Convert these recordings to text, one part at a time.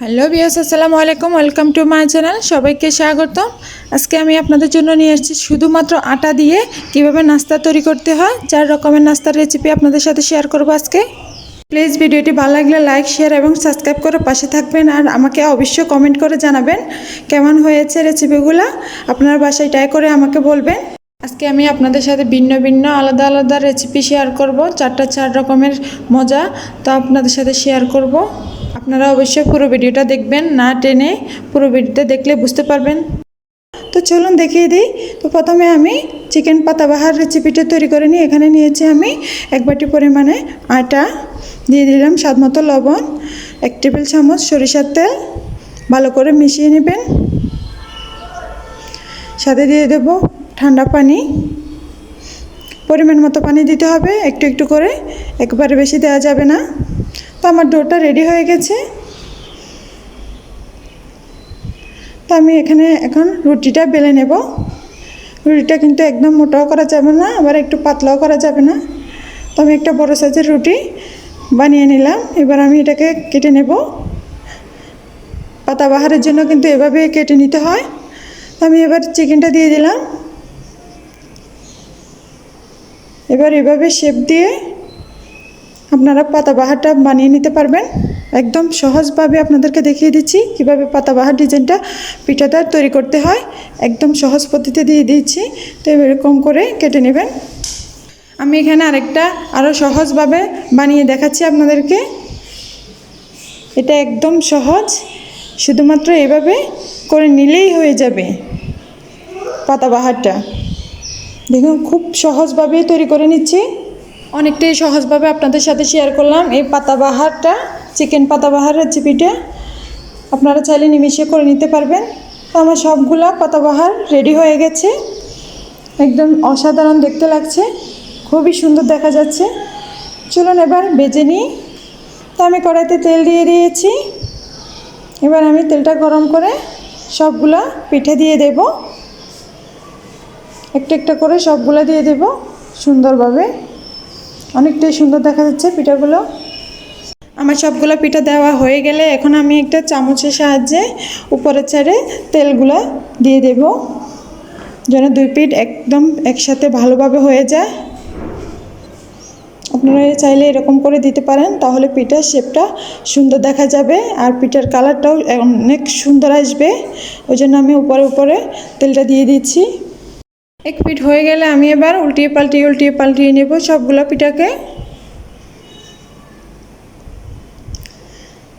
Hello বিয়াস আসসালামু আলাইকুম, welcome to my channel, সবাইকে স্বাগতম। আজকে আমি আপনাদের জন্য নিয়ে এসেছি শুধুমাত্র আটা দিয়ে কীভাবে নাস্তা তৈরি করতে হয়, চার রকমের নাস্তার রেসিপি আপনাদের সাথে শেয়ার করব আজকে। প্লিজ ভিডিওটি ভালো লাগলে লাইক শেয়ার এবং সাবস্ক্রাইব করে পাশে থাকবেন আর আমাকে অবশ্যই কমেন্ট করে জানাবেন কেমন হয়েছে রেসিপিগুলো আপনার বাসায় ট্রাই করে আমাকে বলবেন। আজকে আমি আপনাদের সাথে ভিন্ন ভিন্ন, আলাদা আলাদা রেসিপি শেয়ার করব, চারটা চার রকমের মজা তো আপনাদের সাথে শেয়ার করব। আপনারা অবশ্যই পুরো ভিডিওটা দেখবেন, না টেনে পুরো ভিডিওটা দেখলে বুঝতে পারবেন। তো চলুন দেখিয়ে দিই। তো প্রথমে আমি চিকেন পাতাবাহার রেসিপিটা তৈরি করে নিই। এখানে নিয়েছি আমি এক বাটি পরিমাণে আটা, দিয়ে দিলাম স্বাদ মতো লবণ, এক টেবিল চামচ সরিষার তেল, ভালো করে মিশিয়ে নেবেন। সাথে দিয়ে দেব ঠান্ডা পানি। পরিমাণ মতো পানি দিতে হবে, একটু একটু করে। একবারে বেশি দেওয়া যাবে না। আমার ডোটা রেডি হয়ে গেছে। তো আমি এখানে এখন রুটিটা বেলে নেব। রুটিটা কিন্তু একদম মোটাও করা যাবে না, আবার একটু পাতলাও করা যাবে না। তো আমি একটা বড় সাইজের রুটি বানিয়ে নিলাম। এবার আমি এটাকে কেটে নেব। পাতাবাহারের জন্য কিন্তু এভাবে কেটে নিতে হয়। তো আমি এবার চিকেনটা দিয়ে দিলাম। এবার এভাবে শেপ দিয়ে আপনারা পাতাবাহারটা বানিয়ে নিতে পারবেন। একদম সহজভাবে আপনাদেরকে দেখিয়ে দিচ্ছি কীভাবে পাতাবাহার ডিজাইনটা পিঠাটা তৈরি করতে হয়। একদম সহজ পদ্ধতিতে দিয়ে দিচ্ছি। তো এরকম করে কেটে নেবেন। আমি এখানে আরেকটা আরও সহজভাবে বানিয়ে দেখাচ্ছি আপনাদেরকে। এটা একদম সহজ। শুধুমাত্র এভাবে করে নিলেই হয়ে যাবে পাতাবাহারটা। দেখুন, খুব সহজভাবেই তৈরি করে নিচ্ছি। অনেকটাই সহজভাবে আপনাদের সাথে শেয়ার করলাম। এই পাতাবাহারটা চিকেন পাতাবাহার রেসিপিটা আপনারা চাইলে নিমিশে করে নিতে পারবেন। তো আমার সবগুলা পাতাবাহার রেডি হয়ে গেছে। একদম অসাধারণ দেখতে লাগছে। খুবই সুন্দর দেখা যাচ্ছে। চলুন এবার বেজে নিই। তো আমি কড়াইতে তেল দিয়ে দিয়েছি। এবার আমি তেলটা গরম করে সবগুলা পিঠে দিয়ে দেব। একটা একটা করে সবগুলো দিয়ে দেব সুন্দরভাবে। অনেকটাই সুন্দর দেখা যাচ্ছে পিঠাগুলো। আমার সবগুলো পিঠা দেওয়া হয়ে গেলে এখন আমি একটা চামচের সাহায্যে উপরে ছেড়ে তেলগুলো দিয়ে দেব, যেন দুই পিঠ একদম একসাথে ভালোভাবে হয়ে যায়। আপনারা চাইলে এরকম করে দিতে পারেন, তাহলে পিঠার শেপটা সুন্দর দেখা যাবে আর পিঠার কালারটাও অনেক সুন্দর আসবে। ওই জন্য আমি উপরে উপরে তেলটা দিয়ে দিচ্ছি। এক পিঠ হয়ে গেলে আমি এবার উল্টিয়ে পাল্টিয়ে উল্টিয়ে পাল্টিয়ে নেব সবগুলো পিঠাকে।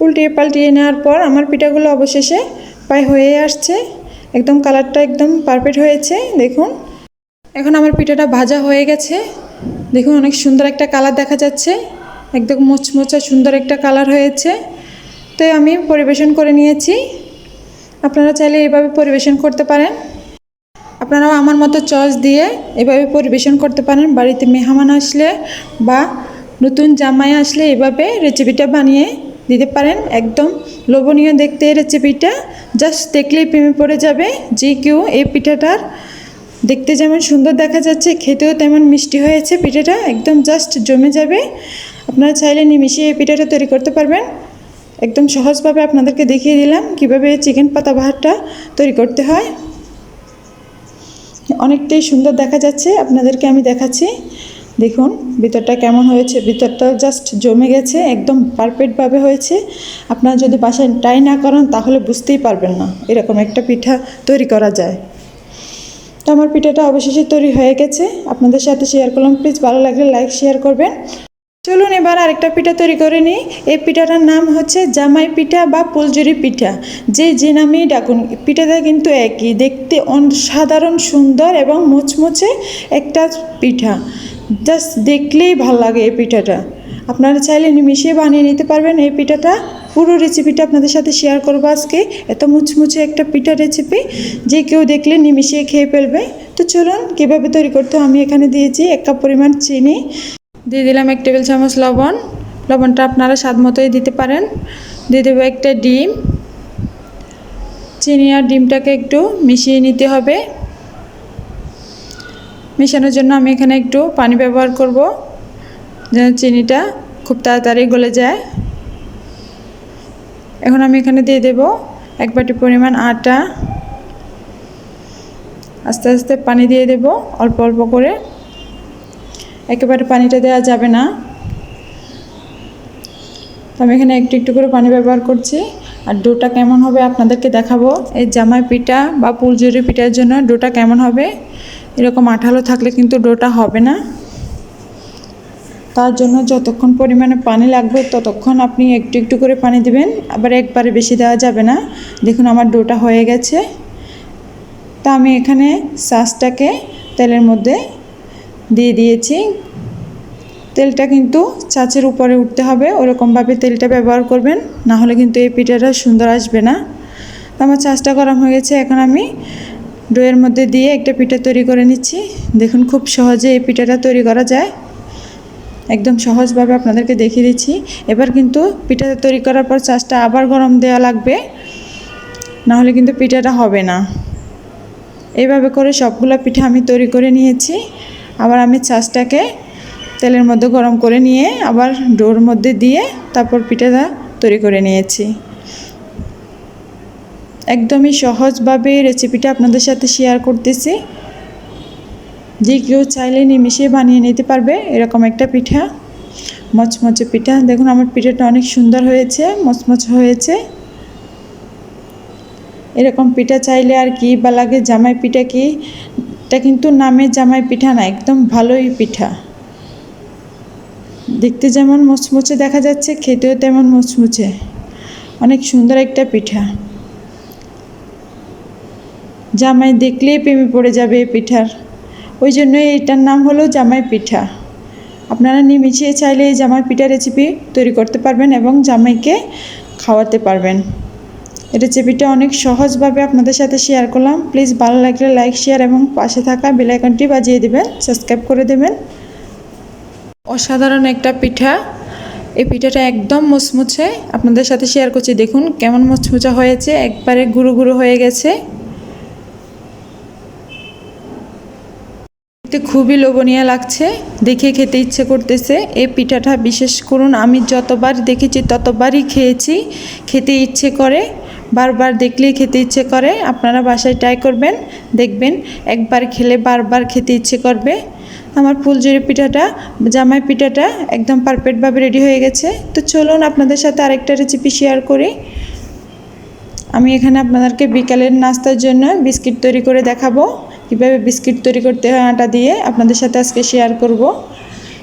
উল্টিয়ে পাল্টিয়ে নেওয়ার পর আমার পিঠাগুলো অবশেষে প্রায় হয়ে আসছে। একদম কালারটা একদম পারফেক্ট হয়েছে, দেখুন। এখন আমার পিঠাটা ভাজা হয়ে গেছে। দেখুন অনেক সুন্দর একটা কালার দেখা যাচ্ছে। একদম মোচমোচা সুন্দর একটা কালার হয়েছে। তো আমি পরিবেশন করে নিয়েছি। আপনারা চাইলে এইভাবে পরিবেশন করতে পারেন। আপনারাও আমার মতো চস দিয়ে এভাবে পরিবেশন করতে পারেন। বাড়িতে মেহমান আসলে বা নতুন জামাই আসলে এভাবে রেসিপিটা বানিয়ে দিতে পারেন। একদম লোভনীয় দেখতে এই রেসিপিটা জাস্ট দেখলেই প্রেমে পড়ে যাবে। যে কেউ এই পিঠাটার দেখতে যেমন সুন্দর দেখা যাচ্ছে, খেতেও তেমন মিষ্টি হয়েছে পিঠাটা। একদম জাস্ট জমে যাবে। আপনারা চাইলে নিমিশে এই পিঠাটা তৈরি করতে পারবেন। একদম সহজভাবে আপনাদেরকে দেখিয়ে দিলাম কীভাবে চিকেন পাতা বাহারটা তৈরি করতে হয়। অনেকটাই সুন্দর দেখা যাচ্ছে। আপনাদেরকে আমি দেখাচ্ছি। দেখুন, ভিতরটা কেমন হয়েছে? ভিতরটা জাস্ট জমে গেছে, একদম পারফেক্টভাবে হয়েছে। আপনারা যদি বাসায় ট্রাই না করেন, তাহলে বুঝতেই পারবেন না এরকম একটা পিঠা তৈরি করা যায়। তো আমার পিঠাটা অবশেষে তৈরি হয়ে গেছে। আপনাদের সাথে শেয়ার করলাম। প্লিজ ভালো লাগলে লাইক শেয়ার করবেন। চলুন এবার আরেকটা পিঠা তৈরি করে নিই। এই পিঠাটার নাম হচ্ছে জামাই পিঠা বা ফুলজুরি পিঠা। যে যে নামেই ডাকুন, পিঠাটা কিন্তু একই। দেখতে অসাধারণ সুন্দর এবং মুচমুচে একটা পিঠা। জাস্ট দেখলেই ভালো লাগে এই পিঠাটা। আপনারা চাইলে মিশিয়ে বানিয়ে নিতে পারবেন এই পিঠাটা। পুরো রেসিপিটা আপনাদের সাথে শেয়ার করব আজকে। এত মুচমুচে একটা পিঠা রেসিপি যে কেউ দেখলে নিমিশিয়ে খেয়ে ফেলবে। তো চলুন, কীভাবে তৈরি করতে আমি এখানে দিয়েছি এক কাপ পরিমাণ চিনি। দিয়ে দিলাম এক টেবিল চামচ লবণ। লবণটা আপনারা স্বাদ মতোই দিতে পারেন। দিয়ে দেবো একটা ডিম। চিনি আর ডিমটাকে একটু মিশিয়ে নিতে হবে। মেশানোর জন্য আমি এখানে একটু পানি ব্যবহার করব, যেন চিনিটা খুব তাড়াতাড়ি গলে যায়। এখন আমি এখানে দিয়ে দেব এক বাটি পরিমাণ আটা। আস্তে আস্তে পানি দিয়ে দেব, অল্প অল্প করে। একেবারে পানিটা দেওয়া যাবে না। আমি এখানে একটু একটু করে পানি ব্যবহার করছি। আর ডোটা কেমন হবে আপনাদেরকে দেখাবো। এই জামাই পিঠা বা পুলজুরি পিঠার জন্য ডোটা কেমন হবে? এরকম আঠালো থাকলে কিন্তু ডোটা হবে না। তার জন্য যতক্ষণ পরিমাণে পানি লাগবে ততক্ষণ আপনি একটু একটু করে পানি দিবেন। আবার একবারে বেশি দেওয়া যাবে না। দেখুন আমার ডোটা হয়ে গেছে। তা আমি এখানে সাসটাকে তেলের মধ্যে দিয়ে দিয়েছি। তেলটা কিন্তু চাচের উপরে উঠতে হবে, ওরকমভাবে তেলটা ব্যবহার করবেন না হলে কিন্তু এই পিঠাটা সুন্দর আসবে না। তো আমার চাষটা গরম হয়ে গেছে, এখন আমি ডোয়ের মধ্যে দিয়ে একটা পিঠা তৈরি করে নিচ্ছি। দেখুন খুব সহজে এই পিঠাটা তৈরি করা যায়। একদম সহজভাবে আপনাদেরকে দেখিয়ে দিচ্ছি। এবার কিন্তু পিঠাটা তৈরি করার পর চাষটা আবার গরম দেওয়া লাগবে না হলে কিন্তু পিঠাটা হবে না। এইভাবে করে সবগুলো পিঠা আমি তৈরি করে নিয়েছি। আবার আমি চাষটাকে তেলের মধ্যে গরম করে নিয়ে আবার ডোর মধ্যে দিয়ে তারপর পিঠাটা তৈরি করে নিয়েছি। একদমই সহজভাবে রেসিপিটা আপনাদের সাথে শেয়ার করতেছি। যে কেউ চাইলে নিমিশে বানিয়ে নিতে পারবে এরকম একটা পিঠা, মচমচে পিঠা। দেখুন আমার পিঠাটা অনেক সুন্দর হয়েছে, মচমচ হয়েছে। এরকম পিঠা চাইলে আর কি বা লাগে, জামাই পিঠা কি এটা কিন্তু নামে জামাই পিঠা না, একদম ভালোই পিঠা। দেখতে যেমন মুচমুচে দেখা যাচ্ছে, খেতেও তেমন মুচমুচে। অনেক সুন্দর একটা পিঠা। জামাই দেখলেই প্রেমে পড়ে যাবে এই পিঠার। ওই জন্যই এটার নাম হলো জামাই পিঠা। আপনারা নিমিশিয়ে চাইলে এই জামাই পিঠা রেসিপি তৈরি করতে পারবেন এবং জামাইকে খাওয়াতে পারবেন। রেসিপিটা অনেক সহজভাবে আপনাদের সাথে শেয়ার করলাম। প্লিজ ভালো লাগলে লাইক শেয়ার এবং পাশে থাকা বেলাইকনটি বাজিয়ে দেবেন সাবস্ক্রাইব করে দেবেন। অসাধারণ একটা পিঠা। এই পিঠাটা একদম মুচমুচে আপনাদের সাথে শেয়ার করছি। দেখুন কেমন মুচমুচা হয়েছে, একবারে গুঁড়ো গুঁড়ো হয়ে গেছে। দেখতে খুবই লোভনীয় লাগছে, দেখে খেতে ইচ্ছে করতেছে। এই পিঠাটা বিশেষ করুন, আমি যতবার দেখেছি ততবারই খেয়েছি, খেতে ইচ্ছে করে। বারবার দেখলেই খেতে ইচ্ছে করে, আপনারা বাসায় ট্রাই করবেন, দেখবেন একবার খেলে বারবার খেতে ইচ্ছে করবে। আমার ফুলজুরি পিঠাটা, জামাই পিঠাটা একদম পারফেক্টভাবে রেডি হয়ে গেছে। তো চলুন আপনাদের সাথে আরেকটা রেসিপি শেয়ার করি। আমি এখানে আপনাদেরকে বিকালের নাস্তার জন্য বিস্কিট তৈরি করে দেখাবো। কীভাবে বিস্কিট তৈরি করতে হয় আটা দিয়ে, আপনাদের সাথে আজকে শেয়ার করব।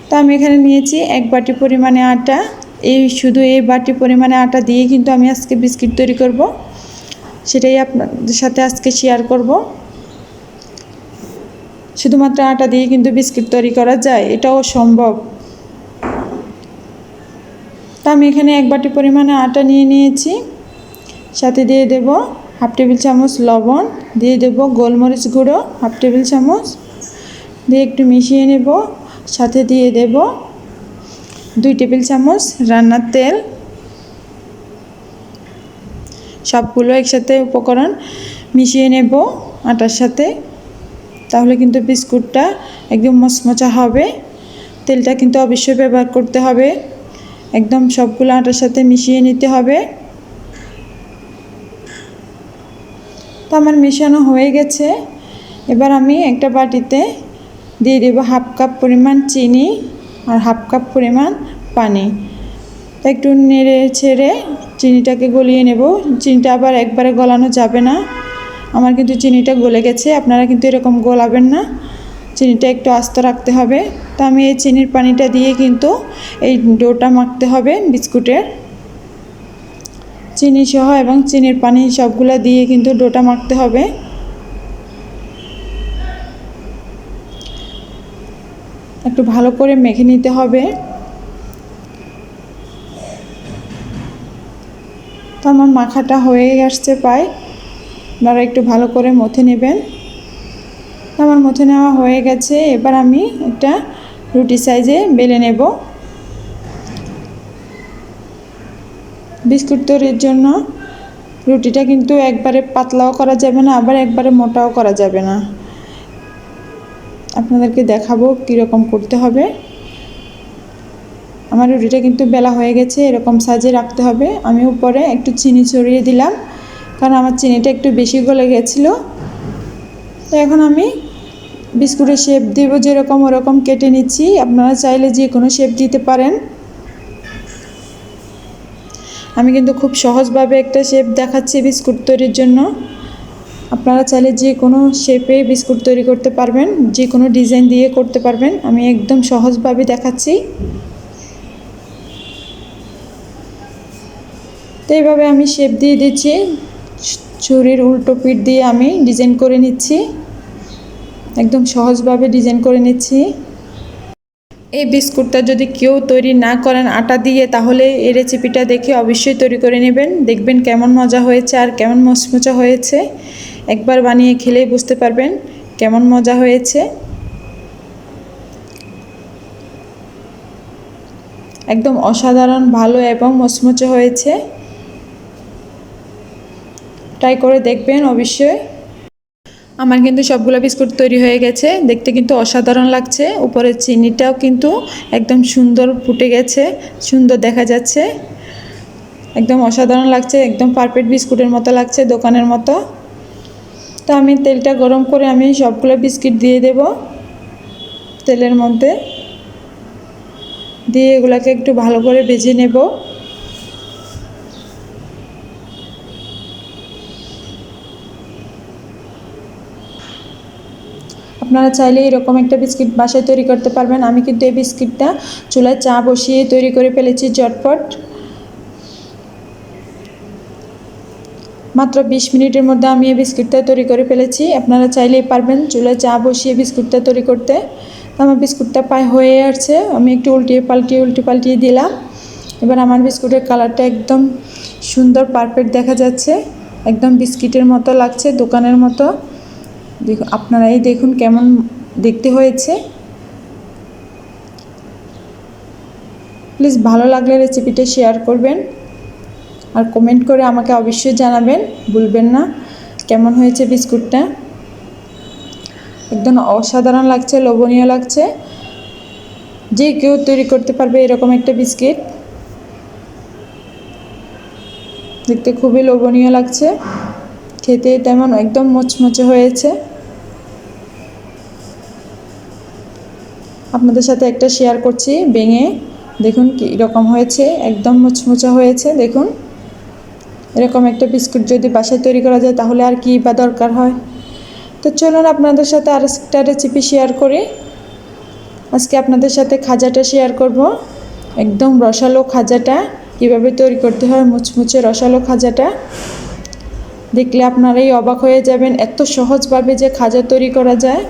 তো আমি এখানে নিয়েছি এক বাটি পরিমাণে আটা এই শুধু এই বাটি পরিমাণে আটা দিয়ে কিন্তু আমি আজকে বিস্কিট তৈরি করব। সেটাই আপনাদের সাথে আজকে শেয়ার করব। শুধুমাত্র আটা দিয়ে কিন্তু বিস্কিট তৈরি করা যায়, এটাও সম্ভব। তা আমি এখানে এক বাটি পরিমাণে আটা নিয়ে নিয়েছি। সাথে দিয়ে দেব হাফ টেবিল চামচ লবণ, দিয়ে দেব গোলমরিচ গুঁড়ো, হাফ টেবিল চামচ। দিয়ে একটু মিশিয়ে নেব। সাথে দিয়ে দেব দুই টেবিল চামচ রান্নার তেল, সবগুলো একসাথে উপকরণ মিশিয়ে নেব আটার সাথে। তাহলে কিন্তু বিস্কুটটা একদম মচমচা হবে, তেলটা কিন্তু অবশ্যই ব্যবহার করতে হবে। একদম সবগুলো আটার সাথে মিশিয়ে নিতে হবে। তো আমার মেশানো হয়ে গেছে। এবার আমি একটা বাটিতে দিয়ে দেবো হাফ কাপ পরিমাণ চিনি। আর হাফ কাপ পরিমাণ পানি। একটু নেড়ে ছেড়ে চিনিটাকে গলিয়ে নেব। চিনিটা আবার একবারে গলানো যাবে না। আমার কিন্তু চিনিটা গলে গেছে, আপনারা কিন্তু এরকম গলাবেন না। চিনিটা একটু আস্ত রাখতে হবে। তো আমি এই চিনির পানিটা দিয়ে কিন্তু এই ডোটা মাখতে হবে বিস্কুটের। চিনি সহ এবং চিনির পানি সবগুলো দিয়ে কিন্তু ডোটা মাখতে হবে। একটু ভালো করে মেখে নিতে হবে। তো আমার মাখাটা হয়ে আসছে প্রায়। আপনারা একটু ভালো করে মথে নেবেন। আমার মথে নেওয়া হয়ে গেছে। এবার আমি একটা রুটি সাইজে বেলে নেব। বিস্কুট তৈরির জন্য রুটিটা কিন্তু একবারে পাতলাও করা যাবে না, আবার একবারে মোটাও করা যাবে না। আপনাদেরকে দেখাবো কীরকম করতে হবে। আমার রুটিটা কিন্তু বেলা হয়ে গেছে, এরকম সাজে রাখতে হবে। আমি উপরে একটু চিনি ছড়িয়ে দিলাম, কারণ আমার চিনিটা একটু বেশি গলে গেছিল। তো এখন আমি বিস্কুটের শেপ দেব যেরকম ওরকম কেটে নিচ্ছি। আপনারা চাইলে যে কোনো শেপ দিতে পারেন। আমি কিন্তু খুব সহজভাবে একটা শেপ দেখাচ্ছি বিস্কুট তৈরির জন্য। আপনারা চাইলে যে কোনো শেপে বিস্কুট তৈরি করতে পারবেন, যে কোনো ডিজাইন দিয়ে করতে পারবেন। আমি একদম সহজভাবে দেখাচ্ছি। তো এইভাবে আমি শেপ দিয়ে দিচ্ছি। ছুরির উল্টো পিঠ দিয়ে আমি ডিজাইন করে নিচ্ছি। একদম সহজভাবে ডিজাইন করে নিচ্ছি। এই বিস্কুটটা যদি কেউ তৈরি না করেন আটা দিয়ে, তাহলে এই রেসিপিটা দেখে অবশ্যই তৈরি করে নেবেন। দেখবেন কেমন মজা হয়েছে আর কেমন মচমচা হয়েছে। একবার বানিয়ে খেলেই বুঝতে পারবেন কেমন মজা হয়েছে। একদম অসাধারণ, ভালো এবং মচমচে হয়েছে। ট্রাই করে দেখবেন অবশ্যই। আমার কিন্তু সবগুলো বিস্কুট তৈরি হয়ে গেছে। দেখতে কিন্তু অসাধারণ লাগছে। উপরে চিনিটাও কিন্তু একদম সুন্দর ফুটে গেছে, সুন্দর দেখা যাচ্ছে। একদম অসাধারণ লাগছে, একদম পারফেক্ট বিস্কুটের মতো লাগছে দোকানের মতো। তো আমি তেলটা গরম করে আমি সবগুলো বিস্কিট দিয়ে দেব তেলের মধ্যে। দিয়ে এগুলোকে একটু ভালো করে ভেজে নেব। আপনারা চাইলে এরকম একটা বিস্কিট বাসায় তৈরি করতে পারবেন। আমি কিন্তু এই বিস্কিটটা চুলায় চা বসিয়ে তৈরি করে ফেলেছি ঝটপট। মাত্র বিশ মিনিটের মধ্যে আমি এই বিস্কুটটা তৈরি করে ফেলেছি। আপনারা চাইলেই পারবেন চুলায় চা বসিয়ে বিস্কুটটা তৈরি করতে। আমার বিস্কুটটা প্রায় হয়ে আসছে। আমি একটু উল্টিয়ে পাল্টিয়ে, উল্টে পাল্টিয়ে দিলাম। এবার আমার বিস্কুটের কালারটা একদম সুন্দর পারফেক্ট দেখা যাচ্ছে। একদম বিস্কিটের মতো লাগছে, দোকানের মতো। দেখুন, আপনারাই দেখুন কেমন দেখতে হয়েছে। প্লিজ ভালো লাগলে রেসিপিটা শেয়ার করবেন। আর কমেন্ট করে আমাকে অবশ্যই জানাবেন, ভুলবেন না। কেমন হয়েছে বিস্কুটটা? একদম অসাধারণ লাগছে, লোভনীয় লাগছে। যে কেউ তৈরি করতে পারবে এরকম একটা বিস্কিট। দেখতে খুবই লোভনীয় লাগছে। খেতে তেমন একদম মোচমোচে হয়েছে। আপনাদের সাথে একটা শেয়ার করছি, ভেঙে। দেখুন কী রকম হয়েছে, একদম মুচমুচা হয়েছে, দেখুন। এরকম একটা বিস্কুট যদি বাসায় তৈরি করা যায়, তাহলে আর কি বা দরকার হয়? তো চলুন আপনাদের সাথে আর একটা রেসিপি শেয়ার করি। আজকে আপনাদের সাথে খাজাটা শেয়ার করব। একদম রসালো খাজাটা। কীভাবে তৈরি করতে হয়, মুচমুচে রসালো খাজাটা। দেখলে আপনারাই অবাক হয়ে যাবেন এত সহজভাবে যে খাজা তৈরি করা যায়।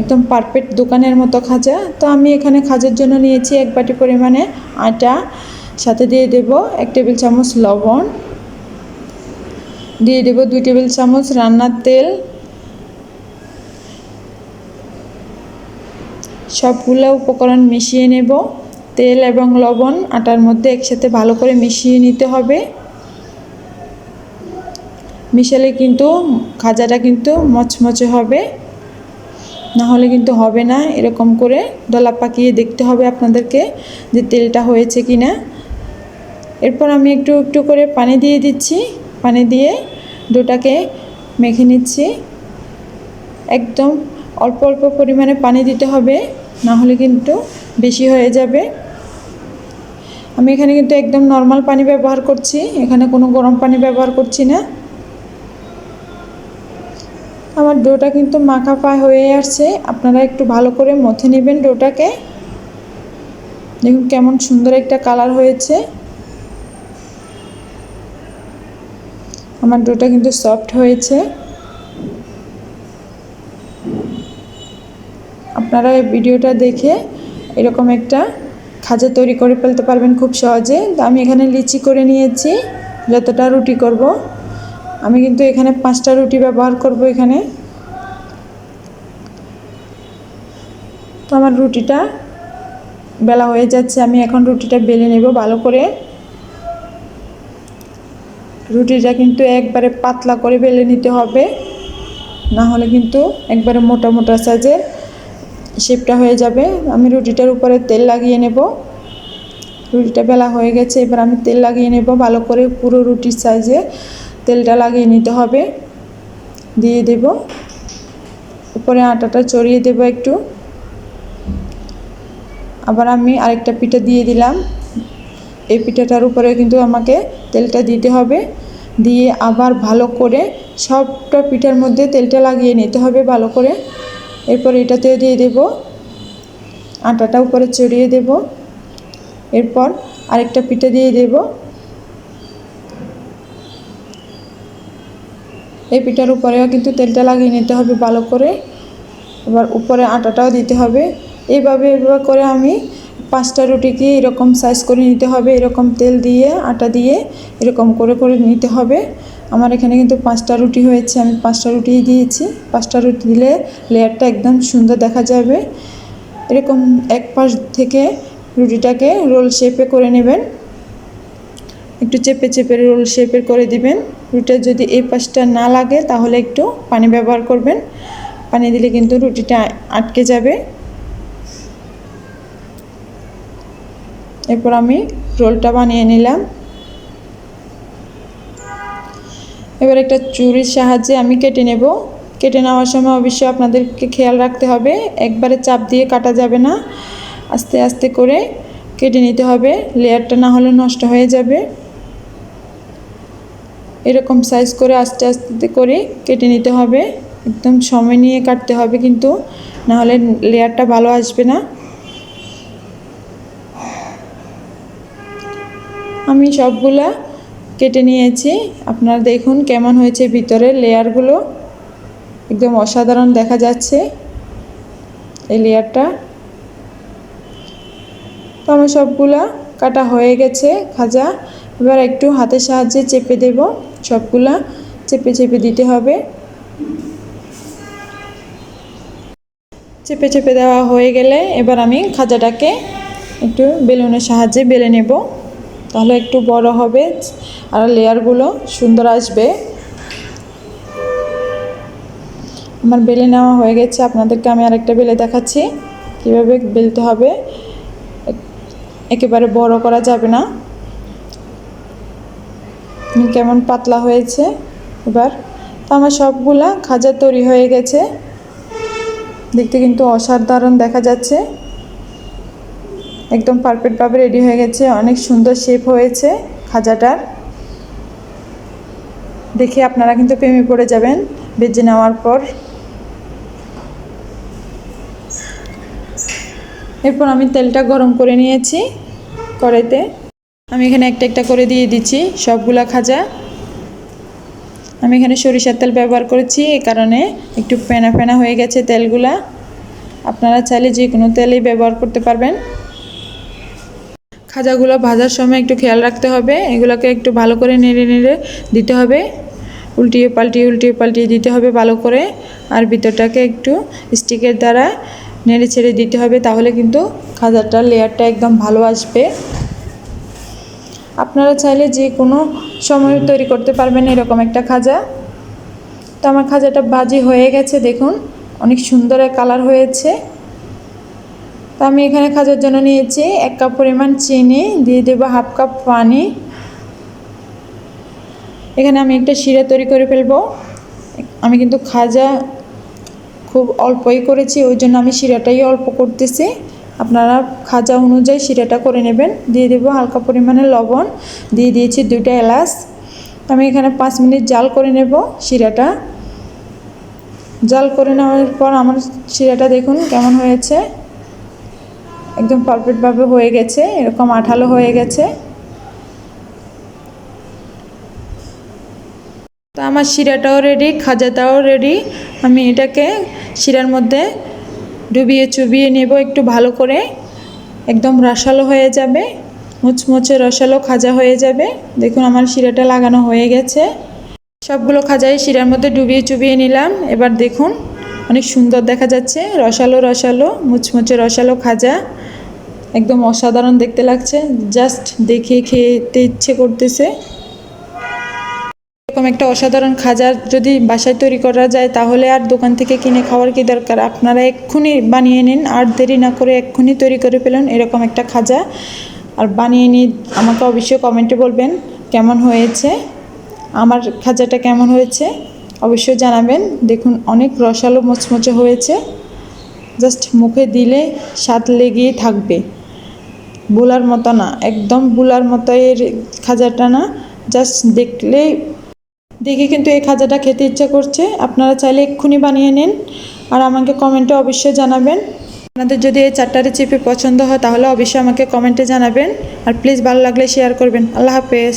একদম পারফেক্ট দোকানের মতো খাজা। তো আমি এখানে খাজার জন্য নিয়েছি এক বাটি পরিমাণে আটা। সাথে দিয়ে দেব এক টেবিল চামচ লবণ। দিয়ে দেব দুই টেবিল চামচ রান্নার তেল। সবগুলো উপকরণ মিশিয়ে নেব। তেল এবং লবণ আটার মধ্যে একসাথে ভালো করে মিশিয়ে নিতে হবে। মিশালে কিন্তু খাজাটা কিন্তু মচমচে হবে। না হলে কিন্তু হবে না। এরকম করে দলা পাকিয়ে দেখতে হবে আপনাদেরকে যে তেলটা হয়েছে কি না এরপর আমি একটু একটু করে পানি দিয়ে দিচ্ছি। পানি দিয়ে ডোটাকে মেখে নিচ্ছি। একদম অল্প অল্প পরিমাণে পানি দিতে হবে, না হলে কিন্তু বেশি হয়ে যাবে। আমি এখানে কিন্তু একদম নর্মাল পানি ব্যবহার করছি, এখানে কোনো গরম পানি ব্যবহার করছি না। আমার ডোটা কিন্তু মাখা পা হয়ে আসছে, আপনারা একটু ভালো করে মথে নেবেন ডোটাকে। দেখুন কেমন সুন্দর একটা কালার হয়েছে। আমার ডোটা কিন্তু সফট হয়েছে। আপনারা এই ভিডিওটা দেখে এরকম একটা খাজা তৈরি করে ফেলতে পারবেন খুব সহজে। তো আমি এখানে লিচি করে নিয়েছি, যতটা রুটি করব। আমি কিন্তু এখানে পাঁচটা রুটি ব্যবহার করব এখানে। তো আমার রুটিটা বেলা হয়ে যাচ্ছে, আমি এখন রুটিটা বেলে নেব ভালো করে। রুটিটা কিন্তু একবারে পাতলা করে বেলে নিতে হবে। না হলে কিন্তু একবারে মোটা মোটা সাইজের শেপটা হয়ে যাবে। আমি রুটিটার উপরে তেল লাগিয়ে নেব। রুটিটা বেলা হয়ে গেছে, এবার আমি তেল লাগিয়ে নেব। ভালো করে পুরো রুটির সাইজে তেলটা লাগিয়ে নিতে হবে। দিয়ে দেব। উপরে আটাটা চড়িয়ে দেব একটু। আবার আমি আরেকটা পিঠা দিয়ে দিলাম। এই পিঠাটার উপরে কিন্তু আমাকে তেলটা দিতে হবে। দিয়ে আবার ভালো করে সবটা পিঠার মধ্যে তেলটা লাগিয়ে নিতে হবে ভালো করে। এরপর এটাতেও দিয়ে দেব আটাটা উপরে চড়িয়ে দেব। এরপর আরেকটা পিঠা দিয়ে দেব। এই পিঠার উপরেও কিন্তু তেলটা লাগিয়ে নিতে হবে ভালো করে। এবার উপরে আটাটাও দিতে হবে। এইভাবে এভাবে করে আমি পাঁচটা রুটিকে এরকম সাইজ করে নিতে হবে, এরকম তেল দিয়ে, আটা দিয়ে এরকম করে করে নিতে হবে। আমার এখানে কিন্তু পাঁচটা রুটি হয়েছে, আমি পাঁচটা রুটি দিয়েছি। পাঁচটা রুটি দিলে লেয়ারটা একদম সুন্দর দেখা যাবে। এরকম এক পাশ থেকে রুটিটাকে রোল শেপে করে নেবেন। একটু চেপে চেপে রোল শেপের করে দিবেন। রুটিটা যদি এই পাশটা না লাগে তাহলে একটু পানি ব্যবহার করবেন। পানি দিলে কিন্তু রুটিটা আটকে যাবে। এরপর আমি রোলটা বানিয়ে নিলাম। এবার একটা চুরির সাহায্যে আমি কেটে নেব। কেটে নেওয়ার সময় অবশ্যই আপনাদেরকে খেয়াল রাখতে হবে, একবারে চাপ দিয়ে কাটা যাবে না। আস্তে আস্তে করে কেটে নিতে হবে, লেয়ারটা না হলে নষ্ট হয়ে যাবে। এরকম সাইজ করে আস্তে আস্তে করে কেটে নিতে হবে। একদম সময় নিয়ে কাটতে হবে কিন্তু, না হলে লেয়ারটা ভালো আসবে না। আমি সবগুলা কেটে নিয়েছি। আপনারা দেখুন কেমন হয়েছে ভিতরে লেয়ারগুলো। একদম অসাধারণ দেখা যাচ্ছে এই লেয়ারটা। তো আমার সবগুলা কাটা হয়ে গেছে খাজা। এবার একটু হাতের সাহায্যে চেপে দেব। সবগুলা চেপে চেপে দিতে হবে। চেপে চেপে দেওয়া হয়ে গেলে এবার আমি খাজাটাকে একটু বেলুনের সাহায্যে বেলে নেব। তাহলে একটু বড় হবে, আর লেয়ারগুলো সুন্দর আসবে। আমার বেলে নেওয়া হয়ে গেছে, আপনাদেরকে আমি আরেকটা বেলে দেখাচ্ছি, কীভাবে বেলতে হবে। একেবারে বড় করা যাবে না। কেমন পাতলা হয়েছে এবার। তো আমার সবগুলা খাজা তৈরি হয়ে গেছে। দেখতে কিন্তু অসাধারণ দেখা যাচ্ছে। একদম পারফেক্টভাবে রেডি হয়ে গেছে। অনেক সুন্দর শেপ হয়েছে খাজাটার। দেখে আপনারা কিন্তু প্রেমে পড়ে যাবেন বেজে নেওয়ার পর। এরপর আমি তেলটা গরম করে নিয়েছি কড়াইতে। আমি এখানে একটা একটা করে দিয়ে দিচ্ছি সবগুলা খাজা। আমি এখানে সরিষার তেল ব্যবহার করেছি এই কারণে একটু ফেনা ফেনা হয়ে গেছে তেলগুলা। আপনারা চাইলে যে কোনো তেলই ব্যবহার করতে পারবেন। খাজাগুলো ভাজার সময় একটু খেয়াল রাখতে হবে, এগুলোকে একটু ভালো করে নেড়ে নেড়ে দিতে হবে। উল্টিয়ে পাল্টিয়ে উল্টিয়ে পাল্টিয়ে দিতে হবে ভালো করে, আর ভিতরটাকে একটু স্টিকের দ্বারা নেড়ে ছেড়ে দিতে হবে, তাহলে কিন্তু খাজাটার লেয়ারটা একদম ভালো আসবে। আপনারা চাইলে যে কোনো সময় তৈরি করতে পারবেন এরকম একটা খাজা। তো আমার খাজাটা বাজি হয়ে গেছে, দেখুন, অনেক সুন্দর কালার হয়েছে। তো আমি এখানে খাজার জন্য নিয়েছি এক কাপ পরিমাণ চিনি, দিয়ে দেবো হাফ কাপ পানি। এখানে আমি একটা শিরা তৈরি করে ফেলব। আমি কিন্তু খাজা খুব অল্পই করেছি, ওই জন্য আমি শিরাটাই অল্প করতেছি। আপনারা খাজা অনুযায়ী শিরাটা করে নেবেন। দিয়ে দেবো হালকা পরিমাণে লবণ, দিয়ে দিয়েছি দুইটা এলাচ। আমি এখানে পাঁচ মিনিট জাল করে নেব শিরাটা। জাল করে নেওয়ার পর আমার শিরাটা দেখুন কেমন হয়েছে। একদম পারফেক্টভাবে হয়ে গেছে, এরকম আঠালো হয়ে গেছে। তো আমার শিরাটাও রেডি খাজাটাও রেডি আমি এটাকে শিরার মধ্যে ডুবিয়ে চুবিয়ে নেব একটু ভালো করে। একদম রসালো হয়ে যাবে, মুচমুচে রসালো খাজা হয়ে যাবে। দেখুন আমার শিরাটা লাগানো হয়ে গেছে। সবগুলো খাজাই শিরার মধ্যে ডুবিয়ে চুবিয়ে নিলাম। এবার দেখুন, অনেক সুন্দর দেখা যাচ্ছে। রসালো রসালো, মুচমুচে রসালো খাজা। একদম অসাধারণ দেখতে লাগছে। জাস্ট দেখে খেতে ইচ্ছে করতেছে। এরকম একটা অসাধারণ খাজার যদি বাসায় তৈরি করা যায়, তাহলে আর দোকান থেকে কিনে খাওয়ার কি দরকার? আপনারা এক্ষুনি বানিয়ে নিন, আর দেরি না করে এক্ষুনি তৈরি করে ফেলুন এরকম একটা খাজা। আর বানিয়ে নিয়ে আমাকে অবশ্যই কমেন্টে বলবেন কেমন হয়েছে, আমার খাজাটা কেমন হয়েছে, অবশ্যই জানাবেন। দেখুন, অনেক রসালো মুচমুচে হয়েছে। জাস্ট মুখে দিলে স্বাদ লেগেই থাকবে। বুলার মতো না, একদম বুলার মতো এর খাজাটা না। জাস্ট দেখলেই দেখে কিন্তু এই খাজাটা খেতে ইচ্ছা করছে। আপনারা চাইলে এক্ষুনি বানিয়ে নিন আর আমাকে কমেন্টে অবশ্যই জানাবেন। আপনাদের যদি এই চারটা রেসিপি পছন্দ হয় তাহলে অবশ্যই আমাকে কমেন্টে জানাবেন। আর প্লিজ ভালো লাগলে শেয়ার করবেন। আল্লাহ হাফেজ।